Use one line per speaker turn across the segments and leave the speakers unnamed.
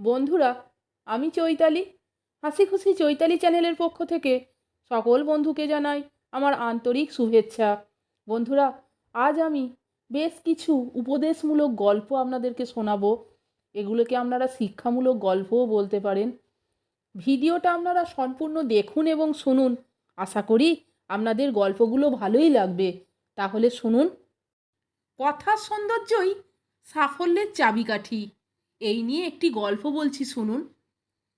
বন্ধুরা, আমি চৈতালি। হাসি খুশি চৈতালি চ্যানেলের পক্ষ থেকে সকল বন্ধুকে জানাই আমার আন্তরিক শুভেচ্ছা। বন্ধুরা, আজ আমি বেশ কিছু উপদেশমূলক গল্প আপনাদেরকে শোনাবো। এগুলোকে আপনারা শিক্ষামূলক গল্পও বলতে পারেন। ভিডিওটা আপনারা সম্পূর্ণ দেখুন এবং শুনুন। আশা করি আপনাদের গল্পগুলো ভালোই লাগবে। তাহলে শুনুন। কথার সৌন্দর্যই সাফল্যের চাবিকাঠি। এই নিয়ে একটি গল্প বলছি শুনুন।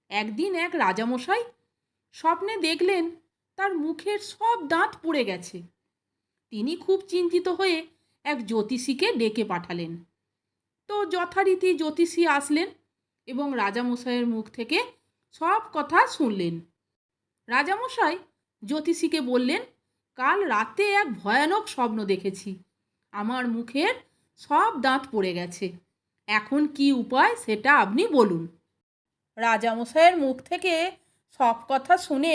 একদিন এক রাজামশাই স্বপ্নে দেখলেন তার মুখের সব দাঁত পড়ে গেছে। তিনি খুব চিন্তিত হয়ে এক জ্যোতিষীকে ডেকে পাঠালেন। তো যথারীতি জ্যোতিষী আসলেন এবং রাজামশাইয়ের মুখ থেকে সব কথা শুনলেন। রাজামশাই জ্যোতিষীকে বললেন, কাল রাতে এক ভয়ানক স্বপ্ন দেখেছি। আমার মুখের সব দাঁত পড়ে গেছে। এখন কি উপায় সেটা আপনি বলুন। রাজামশাইয়ের মুখ থেকে সব কথা শুনে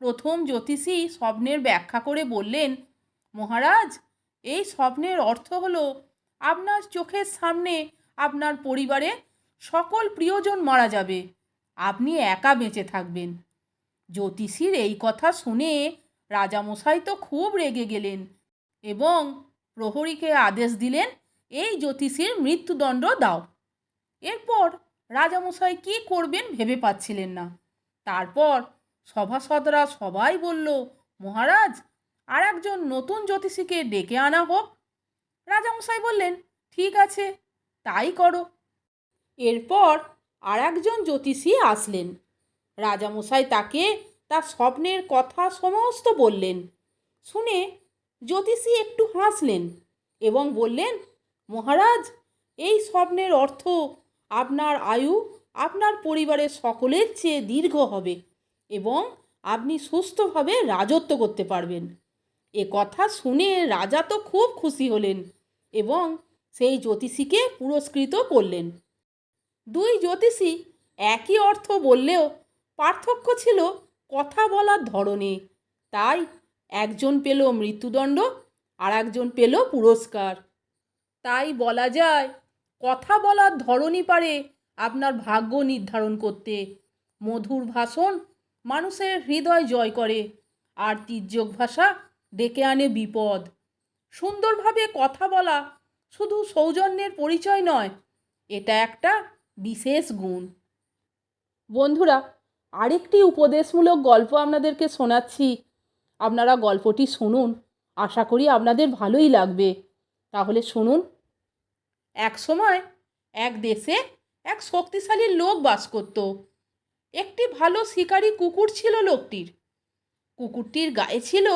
প্রথম জ্যোতিষী স্বপ্নের ব্যাখ্যা করে বললেন, মহারাজ, এই স্বপ্নের অর্থ হলো আপনার চোখের সামনে আপনার পরিবারে সকল প্রিয়জন মারা যাবে। আপনি একা বেঁচে থাকবেন। জ্যোতিষীর এই কথা শুনে রাজামশাই তো খুব রেগে গেলেন এবং প্রহরীকে আদেশ দিলেন এই জ্যোতিষীর মৃত্যুদণ্ড দাও। এরপর রাজামশাই কি করবেন ভেবে পাচ্ছিলেন না। তারপর সভাসদরা সবাই বলল, মহারাজ, আর একজন নতুন জ্যোতিষীকে ডেকে আনা হোক। রাজামশাই বললেন, ঠিক আছে, তাই করো। এরপর আর একজন জ্যোতিষী আসলেন। রাজামশাই তাকে তার স্বপ্নের কথা সমস্ত বললেন। শুনে জ্যোতিষী একটু হাসলেন এবং বললেন মহারাজ, এই স্বপ্নের অর্থ আপনার আয়ু আপনার পরিবারের সকলের চেয়ে দীর্ঘ হবে এবং আপনি সুস্থভাবে রাজত্ব করতে পারবেন। এ কথা শুনে রাজা তো খুব খুশি হলেন এবং সেই জ্যোতিষীকে পুরস্কৃত করলেন। দুই জ্যোতিষী একই অর্থ বললেও পার্থক্য ছিল কথা বলার ধরনে। তাই একজন পেল মৃত্যুদণ্ড আর একজন পেল পুরস্কার। তাই বলা যায়, কথা বলার ধরনই পারে আপনার ভাগ্য নির্ধারণ করতে। মধুর ভাষণ মানুষের হৃদয় জয় করে, আর তির্যক ভাষা ডেকে আনে বিপদ। সুন্দরভাবে কথা বলা শুধু সৌজন্যের পরিচয় নয়, এটা একটা বিশেষ গুণ। বন্ধুরা, আরেকটি উপদেশমূলক গল্প আপনাদেরকে শোনাচ্ছি। আপনারা গল্পটি শুনুন, আশা করি আপনাদের ভালোই লাগবে। তাহলে শুনুন এক সময় এক দেশে এক শক্তিশালী লোক বাস করত। একটি ভালো শিকারী কুকুর ছিল লোকটির। কুকুরটির গায়ে ছিল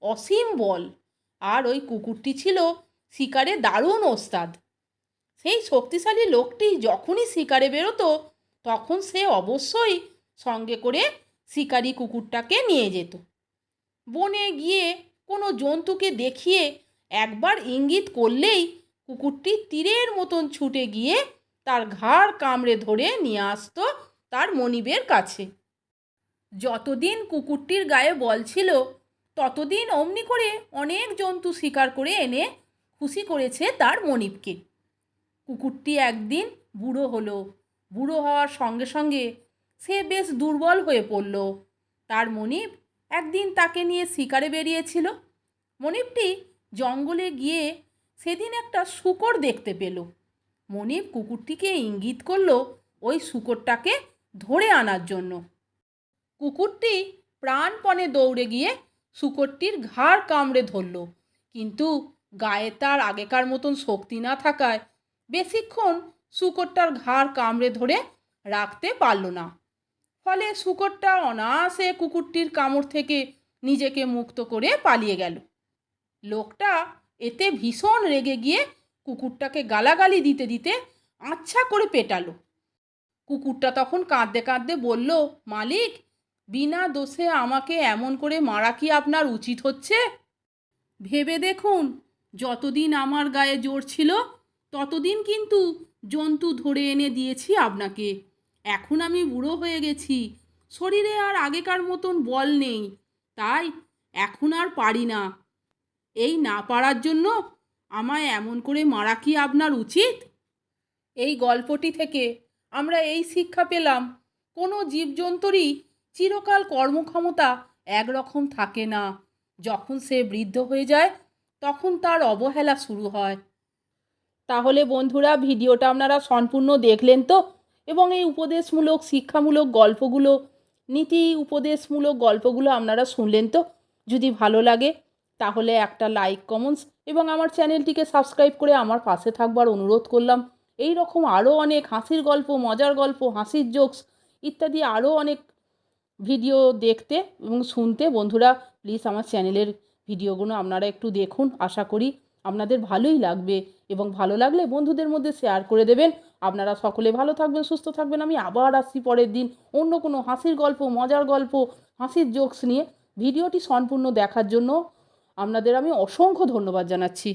অসীম বল আর ওই কুকুরটি ছিল শিকারে দারুণ ওস্তাদ। সেই শক্তিশালী লোকটি যখনই শিকারে বেরোতো, তখন সে অবশ্যই সঙ্গে করে শিকারি কুকুরটাকে নিয়ে যেত। বনে গিয়ে কোনো জন্তুকে দেখিয়ে একবার ইঙ্গিত করলেই কুকুরটি তীরের মতন ছুটে গিয়ে তার ঘাড় কামড়ে ধরে নিয়ে আসতো তার মনিবের কাছে। যতদিন কুকুরটির গায়ে বল ছিল, ততদিন অমনি করে অনেক জন্তু শিকার করে এনে খুশি করেছে তার মনিবকে। কুকুরটি একদিন বুড়ো হলো। বুড়ো হওয়ার সঙ্গে সঙ্গে সে বেশ দুর্বল হয়ে পড়ল। তার মনিব একদিন তাকে নিয়ে শিকারে বেরিয়েছিল। মনিবটি জঙ্গলে গিয়ে সেদিন একটা শুকর দেখতে পেল। মনিব কুকুরটিকে ইঙ্গিত করল ওই শুকরটাকে ধরে আনার জন্য। কুকুরটি প্রাণপণে দৌড়ে গিয়ে শুকরটির ঘাড় কামড়ে ধরল। কিন্তু গায়ে তার আগেকার মতন শক্তি না থাকায় বেশিক্ষণ শুকরটার ঘাড় কামড়ে ধরে রাখতে পারল না। ফলে শুকরটা অনায়াসে কুকুরটির কামড় থেকে নিজেকে মুক্ত করে পালিয়ে গেল। লোকটা এতে ভীষণ রেগে গিয়ে কুকুরটাকে গালাগালি দিতে দিতে আচ্ছা করে পেটালো। কুকুরটা তখন কাঁদতে কাঁদতে বলল, মালিক, বিনা দোষে আমাকে এমন করে মারা কি আপনার উচিত হচ্ছে? ভেবে দেখুন, যতদিন আমার গায়ে জোর ছিল, ততদিন কিন্তু জন্তু ধরে এনে দিয়েছি আপনাকে। এখন আমি বুড়ো হয়ে গেছি, শরীরে আর আগেকার মতন বল নেই, তাই এখন আর পারি না। এই না পারার জন্য আমায় এমন করে মারা কি আপনার উচিত? এই গল্পটি থেকে আমরা এই শিক্ষা পেলাম, কোনো জীবজন্তুরই চিরকাল কর্মক্ষমতা একরকম থাকে না। যখন সে বৃদ্ধ হয়ে যায়, তখন তার অবহেলা শুরু হয়। তাহলে বন্ধুরা, ভিডিওটা আপনারা সম্পূর্ণ দেখলেন তো? এবং এই উপদেশমূলক, শিক্ষামূলক গল্পগুলো, নীতি উপদেশমূলক গল্পগুলো আপনারা শুনলেন তো? যদি ভালো লাগে তাহলে একটা লাইক কমেন্টস এবং আমার চ্যানেলটিকে সাবস্ক্রাইব করে আমার পাশে থাকবার অনুরোধ করলাম। এই রকম আরও অনেক হাসির গল্প, মজার গল্প, হাসির জোকস ইত্যাদি আরও অনেক ভিডিও দেখতে এবং শুনতে বন্ধুরা প্লিজ আমার চ্যানেলের ভিডিওগুলো আপনারা একটু দেখুন, আশা করি আপনাদের ভালোই লাগবে এবং ভালো লাগলে বন্ধুদের মধ্যে শেয়ার করে দেবেন। আপনারা সকলে ভালো থাকবেন, সুস্থ থাকবেন। আমি আবার আসছি পরের দিন অন্য কোনো হাসির গল্প, মজার গল্প, হাসির জোকস নিয়ে। ভিডিওটি সম্পূর্ণ দেখার জন্য আপনাদের আমি অসংখ্য ধন্যবাদ জানাচ্ছি।